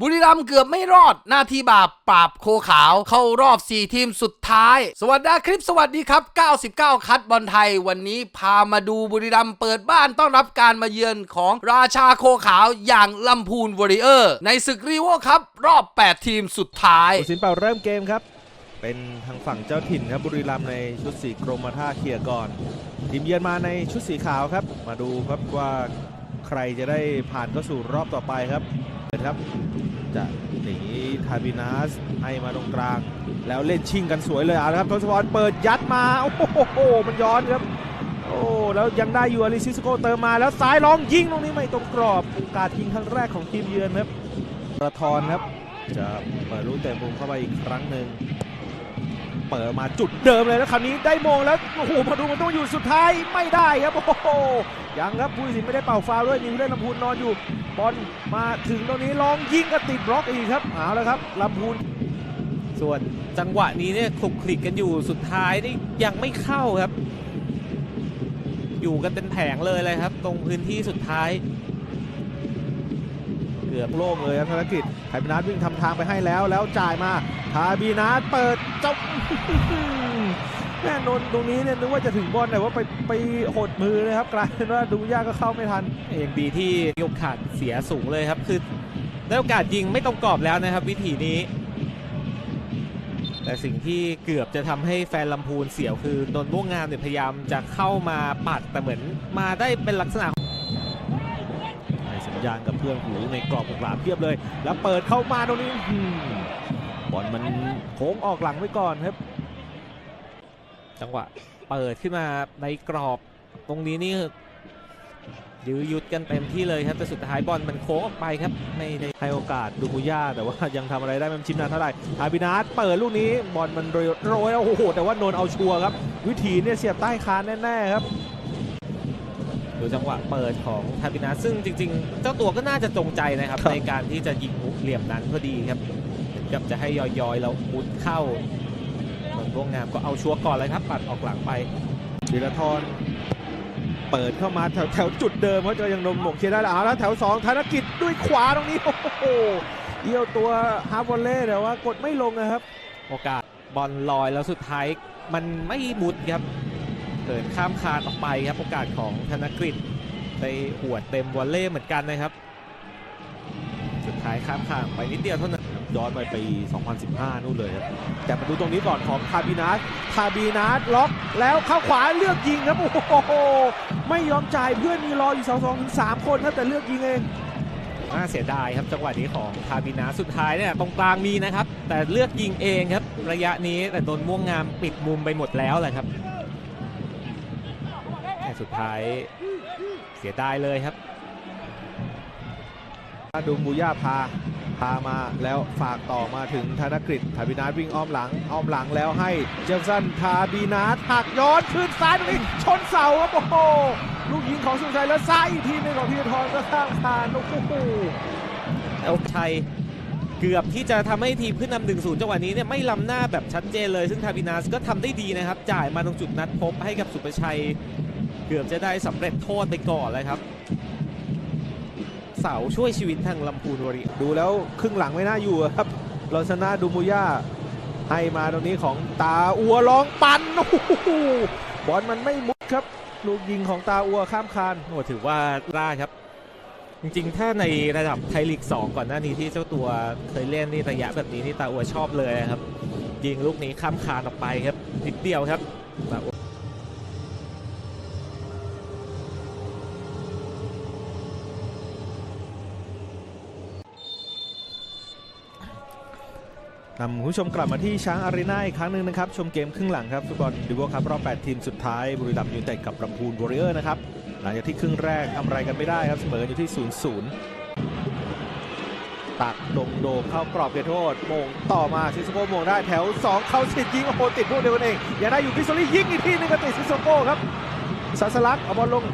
บุรีรัมย์เกือบไม่รอด หน้าที่บาปปราบโคขาว เข้ารอบ 4 ทีมสุดท้าย สวัสดีคลิปสวัสดีครับ 99 คัดบอลไทย วันนี้พามาดูบุรีรัมย์เปิดบ้านต้อนรับการมาเยือนของราชาโคขาวอย่างลำพูนวอริเออร์ ในศึกรีโวครับ รอบ 8 ทีมสุดท้ายสินเป่าเริ่มเกมครับ เป็นทางฝั่งเจ้าถิ่นครับบุรีรัมย์ในชุดสีกรมท่าเคียก่อนทีมเยือนมาในชุดสีขาวครับ มาดูครับว่าใครจะได้ผ่านเข้าสู่รอบต่อไปครับเปิดครับ จะหนีทาบินาสให้มาตรงกลาง แล้วเล่นชิงกันสวยเลยเอาละครับทศพรเปิดยัดมา โอ้โหมันย้อนครับ โอ้แล้วยังได้อยู่อลิซิสโกเติมมาแล้วซ้ายลองยิงตรงนี้ไม่ตรงกรอบโอกาสยิงครั้งแรกของทีมเยือนครับประทอนครับ จะเปิดลูกเตะมุมเข้าไปอีกครั้งหนึ่ง ปิดมาจุดเดิมเลยแล้วคราวนี้ได้โมงแล้วโอ้โหมาดูมันต้องอยู่สุดท้ายไม่ได้ครับโอ้โหยังครับผู้ตัดสินไม่ได้เป่าฟาวด้วยมีผู้เล่นลำพูนนอนอยู่บอลมาถึงตรงนี้ลองยิงก็ติดบล็อกอีกครับเอาแล้วครับลำพูนส่วนจังหวะนี้เนี่ยคลุกคลิกกันอยู่สุดท้ายนี่ยังไม่เข้าครับ อยู่กันเป็นแผงเลยเลยครับ ตรงพื้นที่สุดท้าย กือบโล่งเลยครับธนกิจไทยพินัทวิ่งทำทางไปให้แล้ว แล้วจ่ายมาทาบีนัทเปิดจ้าแน่นนท์ตรงนี้เนี่ยนึกว่าจะถึงบอลแต่ว่าไปไปหดมือนะครับกลายเป็นว่าดูยากก็เข้าไม่ทันยังดีที่โอกาสเสียสูงเลยครับคือได้โอกาสยิงไม่ตรงกรอบแล้วนะครับ วิธีนี้ แต่สิ่งที่เกือบจะทำให้แฟนลำพูนเสียวคือนนท์ม่วงงามเนี่ยพยายามจะเข้ามาปัดแต่เหมือนมาได้เป็นลักษณะ ญาณกับเพื่อนหูในกรอบของหลามเพียบเลย แล้วเปิดเข้ามาตรงนี้บอลมันโค้งออกหลังไว้ก่อนครับ จังหวะเปิดขึ้นมาในกรอบตรงนี้นี่ยื้อยุดกันเต็มที่เลยครับแต่สุดท้ายบอลมันโค้งออกไปครับไม่ได้ให้โอกาสดูมุย่าแต่ว่ายังทำอะไรได้ไม่ชิมนานเท่าไหร่ทาบินาสเปิดลูกนี้บอลมันโรยโรยโอ้โหแต่ว่านนเอาชัวร์ครับ วิธีเนี่ยเสียบใต้คานแน่ๆครับ ดูจังหวะเปิดของทาบินาซึ่งจริง ๆ เจ้าตัวก็น่าจะจงใจนะครับครับในการที่จะยิงหุกเหลี่ยมนั้นพอดีครับเหมือนกับจะให้ยอยๆ แล้วมุดเข้าเหมือนพวกงามก็เอาชัวร์ก่อนเลยครับ ปัดออกหลังไปธีรทรเปิดเข้ามาแถวแถวจุดเดิมเขาจะยังนมหมกเคลียร์ได้แล้วเอาแล้วแถวสองธนกิจด้วยขวาตรงนี้โอ้โหเอี่ยวตัวฮาร์ฟวอลเล่แต่ว่ากดไม่ลงนะครับ โอกาสบอลลอยแล้วสุดท้ายมันไม่มุดครับ เดินข้ามคานออกไปครับโอกาสของธนกฤษไปหัวเต็มวอลเล่เหมือนกันนะครับ สุดท้ายข้ามคานไปนิดเดียวเท่านั้นย้อนไปปี 2015 นู่นเลยครับ แต่มาดูตรงนี้ก่อนของทาบีนัสทาบีนัสล็อกแล้วเข้าขวาเลือกยิงครับ โอ้โห ไม่ยอมจ่ายเพื่อนมีรออยู่สองสองถึงสามคนครับแต่เลือกยิงเองน่าเสียดายครับจังหวะนี้ของทาบินาสุดท้ายเนี่ยตรงกลางมีนะครับ แต่เลือกยิงเองครับ ระยะนี้แต่โดนม่วงงามปิดมุมไปหมดแล้วแหละครับ สุดท้ายเสียดายเลยครับดูบูย่าพาพามาแล้วฝากต่อมาถึงธนกฤษทาบีนาสวิ่งอ้อมหลัง อ้อมหลังแล้วให้เจฟสันทาบีนาสหักย้อนขึ้นซ้ายตรงนี้ชนเสาครับโอ้โหลูกยิงของสุชัยแล้วซ้ายอีกทีหนึงของธีรทรก็ข้างคานโอ้โหเอาชัยเกือบที่จะทำให้ทีมขึ้นนำหนึ่งศูนย์จังหวะนี้เนี่ยไม่ล้ำหน้าแบบชัดเจนเลย ซึ่งทาบินาสก็ทำได้ดีนะครับ จ่ายมาตรงจุดนัดพบให้กับสุประชัย เกือบจะได้สำเร็จโทษไปก่อนเลยครับ เสาช่วยชีวิตทางลำพูนวริดูแล้วครึ่งหลังไม่น่าอยู่ครับลอนซานาดูมูย่าให้มาตรงนี้ของตาอัวลองปันโอ้โหบอลมันไม่มุดครับ ลูกยิงของตาอัวข้ามคานโอ้ถือว่าล่าครับ จริงๆ ถ้าในระดับไทยลีก 2 ก่อนหน้านี้ที่เจ้าตัวเคยเล่นนี่ระยะแบบนี้นี่ตาอัวชอบเลยครับ ยิงลูกนี้ข้ามคานออกไปครับนิดเดียวครับตาอัว นำคุณผู้ชมกลับมาที่ช้างอารีนาอีกครั้งหนึ่งนะครับ ชมเกมครึ่งหลังครับฟุตบอลดิวครับรอบ 8 ทีมสุดท้ายบุรีรัมย์ยูไนเต็ดกับลำพูนวอริเออร์นะครับ หลังจากที่ครึ่งแรกทำอะไรกันไม่ได้ครับเสมออยู่ที่ 0-0 ตักดงโดเข้ากรอบเขตโทษโมงต่อมาซิสโก้โมงได้แถว 2 เข้าสิทธิ์ยิงโอ้โหติดพวกเดียวกันเองอยังได้อยู่พิซซอรี่ยิงอีกทีนึงก็ติดซิสโก้ครับซาสลักเอาบอลลง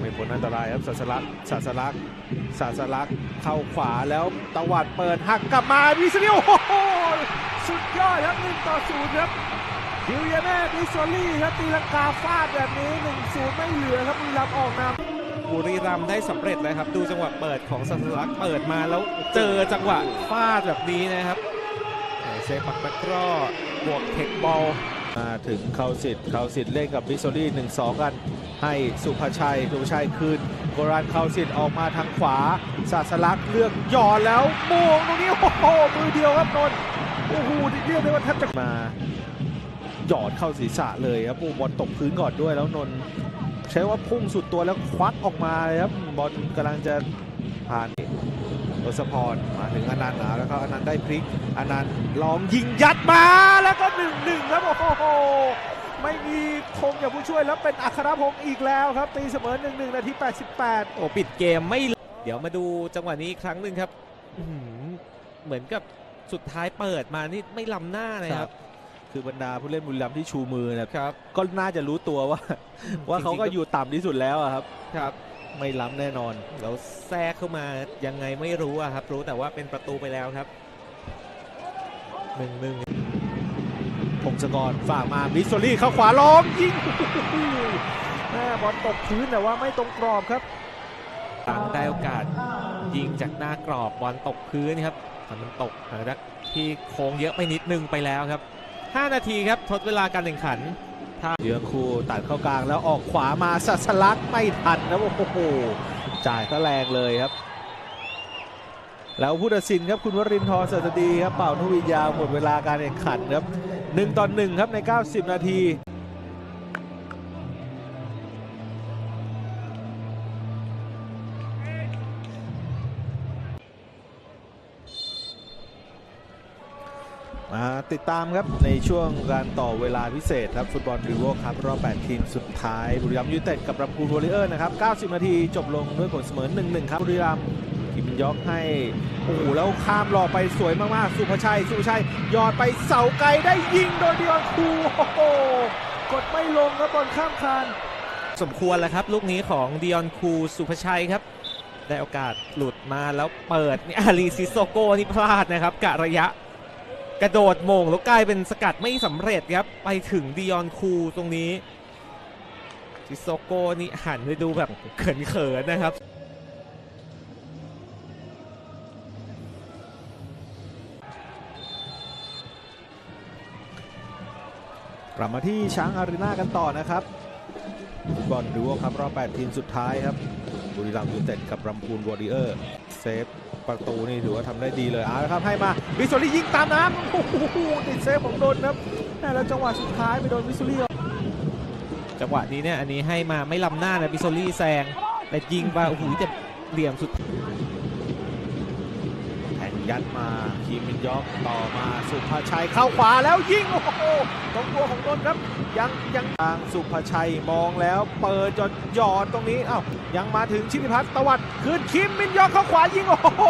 ไม่พ้นอันตรายครับซาสลักซาสลักซาสลักเข้าขวาแล้วตวัดเปิดหักกลับมาพิซซอรี่โอ้โหสุดยอดครับ1ต่อ0ครับคิวยาแน่พิซซอรี่ครับตีลังกาฟาดแบบนี้1-0ไม่เหลือครับบุรีรัมย์ออกนำบุรีรัมย์ได้สำเร็จเลยครับ ดูจังหวะเปิดของสัสลักษณ์เปิดมาแล้วเจอจังหวะฟาดแบบนี้นะครับแหม่เซฟปักตะกร้อบวกเทคบอล มาถึงเขาสิทธิ์เขาสิทธิ์เล่นกับบิสโซลี่หนึ่งสองกัน ให้สุภาชัยสุภชัยคืนโกรันเขาสิทธิ์ออกมาทางขวาศาสลักษ์เลือกหย่อนแล้วโมงตรงนี้โอ้โหมือเดียวครับนนท์โอ้โหเรียกได้ว่าแทบจะมาหยอดเข้าศีรษะเลยครับบอลตกพื้นก่อนด้วยแล้วนนท์ใช้ว่าพุ่งสุดตัวแล้วควักออกมาเลยครับบอลกำลังจะผ่าน ทศพรมาถึงอนันต์แล้วก็อนันต์ได้พลิกอนันต์ลองยิงยัดมาแล้วก็หนึ่งหนึ่งครับโอ้โหไม่มีคงอย่างผู้ช่วยแล้วเป็นอัครพงศ์อีกแล้วครับ ตีเสมอหนึ่งหนึ่งนาที88โอ้ปิดเกมไม่เดี๋ยวมาดูจังหวะนี้อีกครั้งหนึ่งครับอื้อหือเหมือนกับสุดท้ายเปิดมานี่ไม่ล้ำหน้าเลยครับ คือบรรดาผู้เล่นบุรีรัมย์ที่ชูมือเนะครับ ก็น่าจะรู้ตัวว่า ว่าเขาก็อยู่ต่ำที่สุดแล้วอะครับครับ ไม่ล้ำแน่นอน แล้วแทรกเข้ามายังไงไม่รู้อะครับ รู้แต่ว่าเป็นประตูไปแล้วครับหนึ่งหนึ่งพงศกรฝากมามิสโซลี่เข้าขวาล้อมยิงแม่บอลตกพื้นแต่ว่าไม่ตรงกรอบครับตังได้โอกาสยิงจากหน้ากรอบบอลตกพื้นครับมันตกทางด้านที่โค้งเยอะไปนิดนึงไปแล้วครับ 5 นาทีครับทดเวลาการแข่งขัน เยืองคูตัดเข้ากลางแล้วออกขวามาสัสลักไม่ทันนะโอ้โหจ่ายก็แรงเลยครับ แล้วผู้ตัดสินครับคุณวรินทร์สัตดีครับเป่านุวิยาหมดเวลาการแข่งขันครับหนึ่งต่อหนึ่งครับใน 90 นาที ติดตามครับในช่วงการต่อเวลาพิเศษครับฟุตบอลรีโวครับรอบ 8 ทีมสุดท้ายบุรีรัมย์ยูเต็ดกับลำพูนวอริเออร์นะครับ 90 นาทีจบลงด้วยผลเสมอ 1-1 ครับบุรีรัมย์กิมยอกให้ โอ้โห แล้วข้ามหล่อไปสวยมากๆ สุภชัย สุภชัยยอดไปเสาไกลได้ยิงโดยเดียวคูโอ้โหกดไม่ลงครับบอลข้ามคานสมควรแล้วครับ ลูกนี้ของดิออนคูสุภชัยครับได้โอกาสหลุดมาแล้วเปิดนี่อารีซิโซโกนี่พลาดนะครับกะระยะ กระโดดโมงแล้วกลายเป็นสกัดไม่สำเร็จครับ ไปถึงดิออนคูตรงนี้ซิโซโกนี่หันไปดูแบบเขินๆนะครับกลับมาที่ช้างอารีนากันต่อนะครับฟุตบอลดูโอครับรอบ 8 ทีมสุดท้ายครับ บุรีรัมย์ยูเต็ดกับลำพูนวอริเออร์ เซฟประตูนี่ถือว่าทำได้ดีเลยเอาละครับให้มาวิสุลี่ยิงตามน้ำโอ้โหติดเซฟของโดนครับแม่แล้วจังหวะสุดท้ายไปโดนวิสุลี่จังหวะนี้เนี่ยอันนี้ให้มาไม่ล้ำหน้านะวิสุลี่แซงแต่ยิงไปโอ้โหจะเหลี่ยมสุด ยัดมาคีมินยอกต่อมาสุภาชัยเข้าขวาแล้วยิงโอ้โหตรงตัวของนนครับ ยังยังทางสุภาชัยมองแล้วเปิดจนหยอดตรงนี้อ้าวยังมาถึงชิติพัฒน์ตวัดคืนคิมมินยอกเข้าขวายิงโอ้โห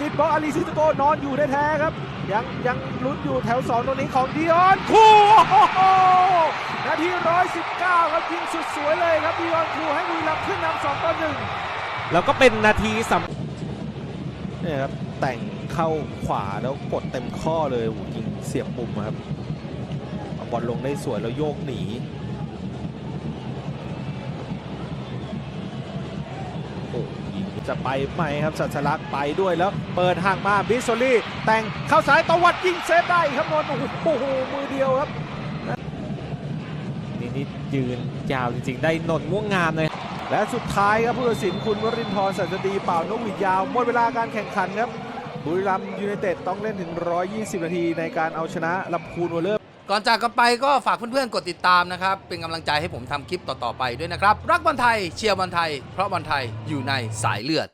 ติดบอลอาลีซิสโกนอนอยู่แท้ๆครับยังยังลุ้นอยู่แถวสองตรงนี้ของดิออนคูโอ้โหนาที119ครับยิงสุดสวยเลยครับดิออนคูให้บุรีรัมย์ขึ้นนำสองต่อหนึ่งแล้วก็เป็นนาทีสำเนี่ยครับแต่ง เข้าขวาแล้วกดเต็มข้อเลยยิงเสียบมุมครับบอลลงได้สวยแล้วโยกหนีโอ้ยิงจะไปไหมครับสัชลักษ์ไปด้วยแล้ว เปิดห่างมาบิสโซลี่ แต่งเข้าสายตะวัดยิงเซฟได้ครับนนโอ้โหมือเดียวครับนี่นี่ยืนยาวจริงๆ ได้นนท์ม่วงงามเลยและสุดท้ายครับผู้ตัดสินคุณวรินทร์สันตดีเป่านกหวีดยาวหมดเวลาการแข่งขันครับ บุรีรัมยูไนเต็ดต้องเล่นถึง 120 นาทีในการเอาชนะลำพูนวอลเลอร์ก่อนจากกันไปก็ฝากเพื่อนๆ กดติดตามนะครับ เป็นกำลังใจให้ผมทำคลิปต่อๆไปด้วยนะครับ รักบอลไทยเชียร์บอลไทย เพราะบอลไทยอยู่ในสายเลือด